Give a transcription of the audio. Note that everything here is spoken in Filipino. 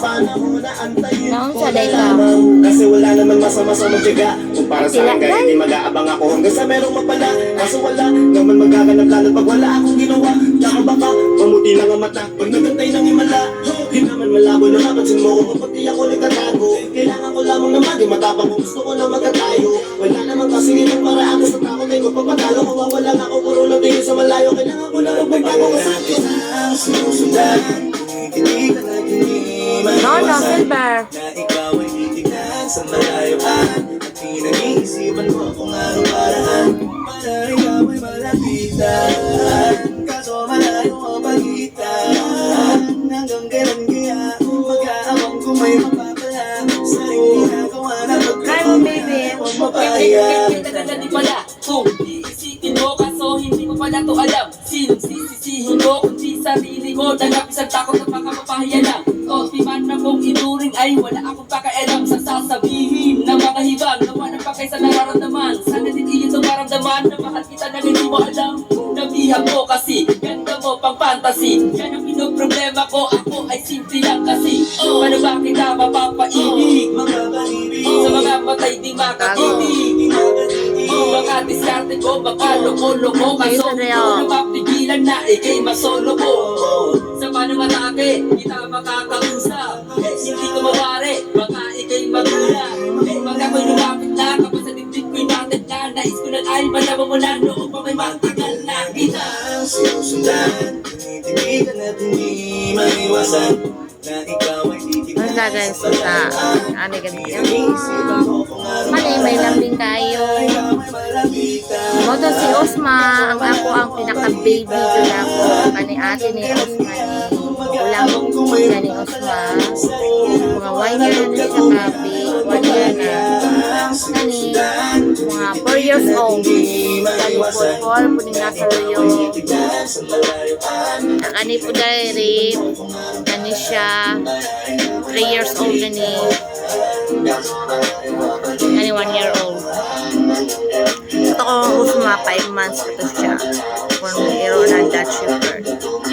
panahon na antayin ko sa na ka? lamang? Kasi wala naman masama sa magyaga Kung para sa Sila, akin kahit di mag-aabang ako. Hanggang sa merong mapala Kaso wala. Naman magkakanap lalo Pag wala akong ginawa. Tsaka baka mamuti lang ang mata. Pag nagantay ng himala Di naman malabo na mapansin mo ko di ako nagtatago Kailangan ko lamang naman Di matapang kung gusto ko na magkatayo. Wala naman kasi ng paraan Basta takot ay magpapatalo Mawawala ako. Puro lang tingin sa malayo. Kailangan ko na magpagbago Kasi ang sinusundan Kinikilig ka na no, silver. na ikaw ay titignan sa malayuan. At pinag-iisipan mo kung anong paraan Para ikaw ay malapitan. Kaso malayo ang pagitan. Hanggang kailan kaya Mag-aawang kung may mapapala? Sa iyong ginagawa na Crime, baby. Huwag mapahaya Kita pala. Kung iisipin mo kaso hindi mo pala to alam. Sinong sisisihin mo kung di sarili ko Dagapis ang takot na baka mapahiya lang Mong inuring ay wala akong pakialam Sa sasabihin ng mga hibang Na wala pa kayo sa nararamdaman. Sana din iyon ang maramdaman Na mahal kita na hindi mo alam Nabihag mo kasi. Ganda mo pang fantasy. Yan ang pinoproblema ko. Ako ay simple lang kasi. Paano ba kita mapapaibig Mga pag-ibig Sa mga matay di makatinig Oh, baka diskarte ko, baka loko-loko. Ka Ayun So, na mapigilan na, ikay masolo ko. Sa matake, kita makakausap. Hindi ko mawari, baka ikay magula. Pag ako'y lumapit na, kapag sa dibdib ko'y matit na Nais ko na ay malaman mo na noong pa may matagal na. Kita ang sinusundan Tinitinigan at hindi maiwasan Na ikaw ay titignan Ang gagawin sa ano ganito. Mali, may lambing kayo. ikaw ay malapitan Mo to si Osma, ang ako ang pinaka-baby ko na ako. Kani ate ni Osma ni siya ni Osma. Mga year na sa one year na. Kani, mga 4 years old. Kani po 4, puning nasa luyo. Titignan sa malayuan Kani po dahil kani siya 3 years old na ni. Kani 1 year old. Ito ko Osma, 5 months ito siya. Kung iro ng Dutch Shepherd.